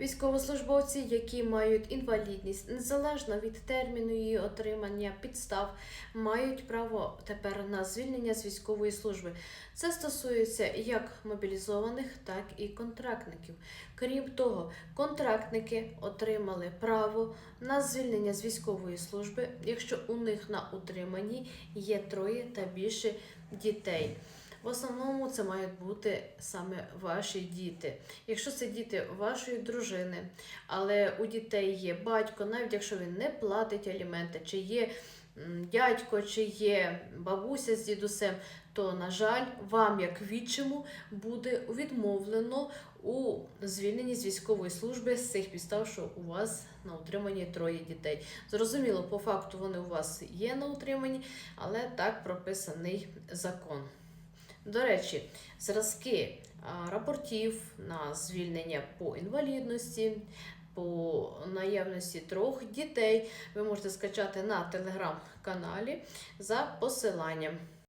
Військовослужбовці, які мають інвалідність, незалежно від терміну її отримання підстав, мають право тепер на звільнення з військової служби. Це стосується як мобілізованих, так і контрактників. Крім того, контрактники отримали право на звільнення з військової служби, якщо у них на утриманні є троє та більше дітей. В основному це мають бути саме ваші діти. Якщо це діти вашої дружини, але у дітей є батько, навіть якщо він не платить аліменти, чи є дядько, чи є бабуся з дідусем, то, на жаль, вам, як відчиму, буде відмовлено у звільненні з військової служби з цих підстав, що у вас на утриманні троє дітей. Зрозуміло, по факту вони у вас є на утриманні, але так прописаний закон. До речі, зразки рапортів на звільнення по інвалідності, по наявності трьох дітей ви можете скачати на телеграм-каналі за посиланням.